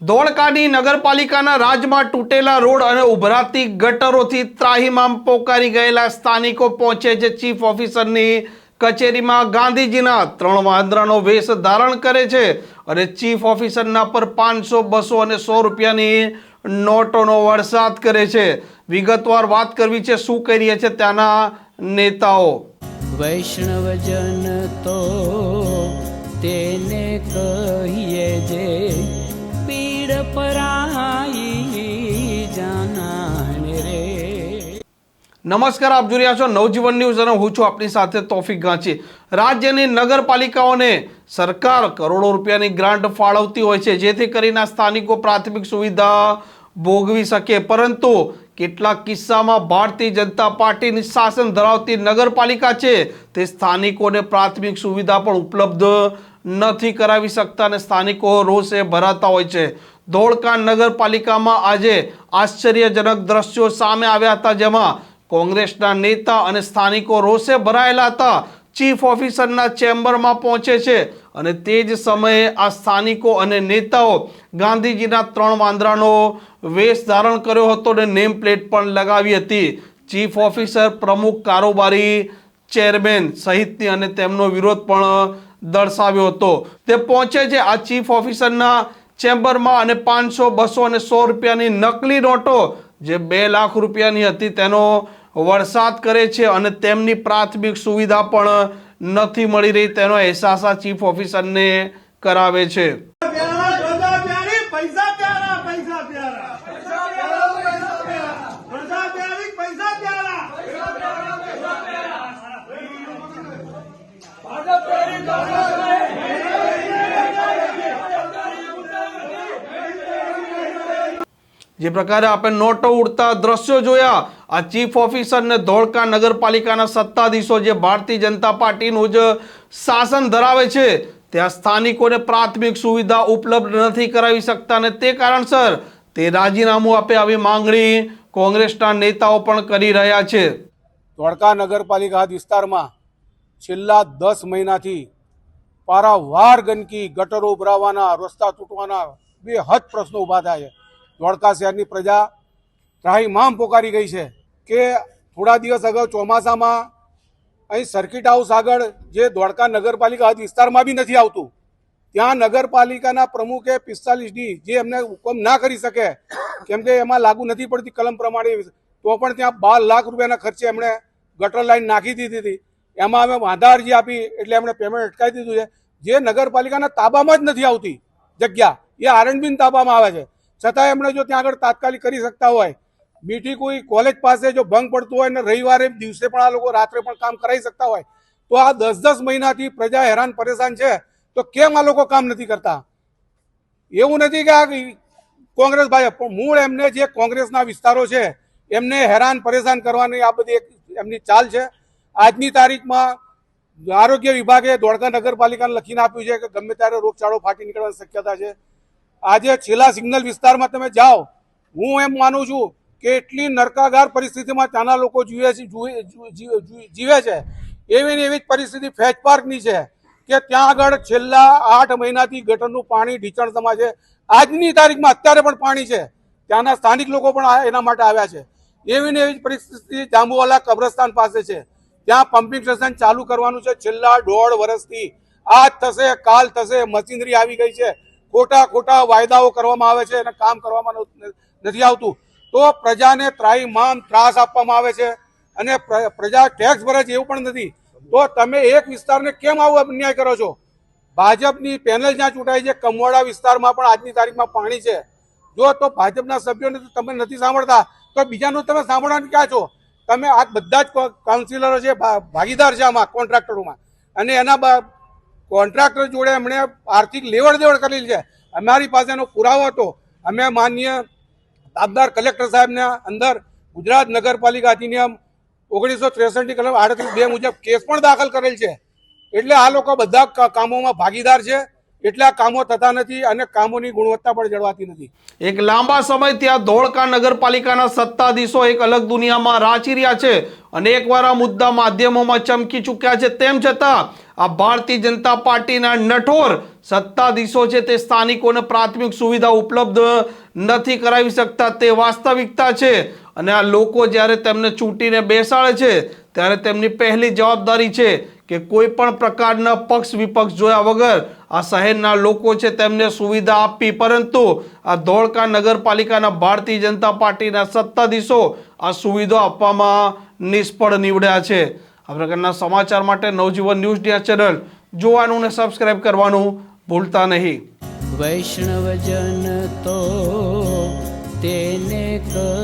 ધોળકાની નગરપાલિકાના રાજમાં તૂટેલા રોડ અને ઉભરાતી ગટરોથી ત્રાહિમામ પોકારી ગયેલા સ્થાનિકો પહોંચે છે. ચીફ ઓફિસરની કચેરીમાં ગાંધીજીના ત્રણ વાંદરાનો વેશ ધારણ કરે છે અને ચીફ ઓફિસરના પર પાંચસો, બસો અને સો રૂપિયાની નોટોનો વરસાદ કરે છે. વિગતવાર વાત કરવી છે, શું કરીએ છે ત્યાંના નેતાઓ? વૈષ્ણવજન તો તેને કહીએ જે નમસ્કાર, આપ જોઈ રહ્યા છો નવજીવન ન્યૂઝ અને હું છું આપની સાથે તોફિક ગાંચી. રાજ્યની નગરપાલિકાઓને સરકાર કરોડો રૂપિયાની ગ્રાન્ટ ફાળવતી હોય છે, જેથી કરીને સ્થાનિકો પ્રાથમિક સુવિધા ભોગવી શકે. પરંતુ કેટલાક કિસ્સામાં ભારતીય જનતા પાર્ટીની શાસન ધરાવતી નગરપાલિકા છે, તે સ્થાનિકોને પ્રાથમિક સુવિધા પણ ઉપલબ્ધ નથી કરાવી શકતા અને સ્થાનિકો રોષે ભરાતા હોય છે. ધોળકા નગરપાલિકામાં આજે આશ્ચર્યજનક દ્રશ્યો સામે આવ્યા હતા, જેમાં કોંગ્રેસના નેતા અને સ્થાનિકો રોષે ભરાયેલા હતા. ચીફ ઓફિસરના ચેમ્બરમાં પહોંચે છે અને તે જ સમયે આ સ્થાનિકો અને નેતાઓ ગાંધીજીના ત્રણ વાંદરાનો વેશ ધારણ કર્યો હતો અને નેમ પ્લેટ પણ લગાવી હતી. ચીફ ઓફિસર પ્રમુખ કારોબારી ચેરમેન સહિતની અને તેમનો વિરોધ પણ દર્શાવ્યો હતો. તે પહોંચે છે આ ચીફ ઓફિસરના ચેમ્બરમાં અને પાંચસો, બસો અને સો રૂપિયાની નકલી નોટો જે બે લાખ રૂપિયાની હતી તેનો વરસાદ કરે છે અને તેમની પ્રાથમિક સુવિધા પણ નથી મળી રહી, તેનો અહેસાસ આ ચીફ ઓફિસરને કરાવે છે. પૈસા પ્યારા પૈસા પ્યારા. જે પ્રકારે આપણે નોટો ઉડતા દ્રશ્યો જોયા, આ ચીફ ઓફિસર ને ધોળકા નગરપાલિકાના સત્તાધીશો જે ભારતીય જનતા પાર્ટીનું જ શાસન ધરાવે છે, ત્યાં સ્થાનિકોને પ્રાથમિક સુવિધા ઉપલબ્ધ નથી કરાવી શકતા અને તે કારણસર તે રાજીનામું આપે આવી માંગણી કોંગ્રેસના નેતાઓ પણ કરી રહ્યા છે. ધોળકા નગરપાલિકા વિસ્તારમાં છેલ્લા દસ મહિનાથી પારાવાર ગંદકી, ગટરો ઉભરાવાના, રસ્તા તૂટવાના બે હદ પ્રશ્નો ઊભા થાય છે. ધોળકા શહેરની પ્રજા ત્રાહીમામ પોકારી ગઈ છે કે થોડા દિવસ અગાઉ ચોમાસામાં અહીં સર્કિટ હાઉસ આગળ જે ધોળકા નગરપાલિકા હદ વિસ્તારમાં બી નથી આવતું, ત્યાં નગરપાલિકાના પ્રમુખે પિસ્તાલીસ ડી જે એમને હુકમ ના કરી શકે, કેમ કે એમાં લાગુ નથી પડતી કલમ પ્રમાણે, તો પણ ત્યાં બાર લાખ રૂપિયાના ખર્ચે એમણે ગટર લાઈન નાખી દીધી હતી. એમાં અમે વાંધા અરજી આપી એટલે એમણે પેમેન્ટ અટકાવી દીધું છે. જે નગરપાલિકાના તાબામાં જ નથી આવતી જગ્યા, એ આરણબીન તાબામાં આવે છે. છતાં એમણે જો ત્યાં આગળ તાત્કાલિક કરી શકતા હોય મીઠી કોઈ કોલેજ પાસે જો ભંગ પડતું હોય ને રવિવારે દિવસે પણ આ લોકો રાત્રે પણ કામ કરાવી શકતા હોય, તો આ દસ દસ મહિનાથી પ્રજા હેરાન પરેશાન છે, તો કેમ આ લોકો કામ નથી કરતા? એવું નથી કે આ કોંગ્રેસ ભાજપ, પણ મૂળ એમને જે કોંગ્રેસના વિસ્તારો છે, એમને હેરાન પરેશાન કરવાની આ બધી એક એમની ચાલ છે. આજની તારીખમાં આરોગ્ય વિભાગે ધોળકા નગરપાલિકાને લખીને આપ્યું છે કે ગમે ત્યારે રોગચાળો ફાટી નીકળવાની શક્યતા છે. આજે છેલ્લા સિગ્નલ વિસ્તારમાં તમે જાઓ, હું એમ માનું છું કે એટલી નરકાગાર પરિસ્થિતિમાં ત્યાંના લોકો જીવે છે જીવે છે. એવી ને એવી જ પરિસ્થિતિ ફેજ પાર્કની છે કે ત્યાં આગળ છેલ્લા આઠ મહિનાથી ગટરનું પાણી ઢીચણ સમા છે આજની તારીખમાં અત્યારે પણ પાણી છે. ત્યાંના સ્થાનિક લોકો પણ એના માટે આવ્યા છે. એવી ને એવી પરિસ્થિતિ જાંબુવાલા કબ્રસ્તાન પાસે છે. ત્યાં પમ્પિંગ સ્ટેશન ચાલુ કરવાનું છે. છેલ્લા દોઢ વર્ષથી આજ થશે, કાલ થશે, મશીનરી આવી ગઈ છે. ખોટા ખોટા વાયદાઓ કરવામાં આવે છે અને કામ કરવામાં નથી આવતું. તો પ્રજાને ત્રાહીમામ ત્રાસ આપવામાં આવે છે અને પ્ર- પ્રજા ટેક્સ ભરે છે એવું પણ નથી. તો તમે એક વિસ્તારને કેમ આવો અન્યાય કરો છો? ભાજપની પેનલ જ્યાં ચૂંટાઈ છે કમવાડા વિસ્તારમાં પણ આજની તારીખમાં પાણી છે. જો તો ભાજપના સભ્યોને તો તમે નથી સાંભળતા. તો બીજાનું તમે સાંભળવાનું ક્યાં છો? તમે આ બધા જ કાઉન્સિલરો છે ભાગીદાર છે આમાં કોન્ટ્રાક્ટરોમાં અને એના કોન્ટ્રાક્ટર જોડે એમણે આર્થિક લેવડ દેવડ કરેલી છે. અમારી પાસેનો પુરાવો હતો. અમે માન્ય તાબદાર કલેક્ટર સાહેબને અંદર ગુજરાત નગરપાલિકા અધિનિયમ ઓગણીસો ત્રેસઠની કલમ આડત્રીસ બે મુજબ કેસ પણ દાખલ કરેલ છે. એટલે આ લોકો બધા કામોમાં ભાગીદાર છે. એટલે કામો થતા નથી અને કામોની ગુણવત્તા પણ જળવાતી નથી. એક લાંબા સમય ત્યાં ધોળકા નગરપાલિકાના સત્તાધીશો એક અલગ દુનિયામાં રાચી રહ્યા છે. અને એકવાર આ મુદ્દા માધ્યમોમાં ચમકી ચૂક્યા છે. તેમ છતાં, આ ભારતીય જનતા પાર્ટીના નઠોર સત્તાધીશો છે તે સ્થાનિકોને પ્રાથમિક સુવિધા ઉપલબ્ધ નથી કરાવી શકતા તે વાસ્તવિકતા છે. અને આ લોકો જ્યારે તેમને ચૂંટીને બેસાડે છે, ત્યારે તેમની પહેલી જવાબદારી છે કે કોઈ પણ પ્રકારના પક્ષ વિપક્ષ જોયા વગર આ શહેરના લોકો છે તેમને સુવિધા આપવી. પરંતુ આ ધોળકા નગરપાલિકાના ભારતીય જનતા પાર્ટીના સત્તાધીશો આ સુવિધા આપવામાં નિષ્ફળ નીવડ્યા છે. આ પ્રકારના સમાચાર માટે નવજીવન ન્યૂઝ ડિયા ચેનલ જોવાનું ને સબસ્ક્રાઇબ કરવાનું ભૂલતા નહીં. વૈષ્ણવજન તો તેને કહીએ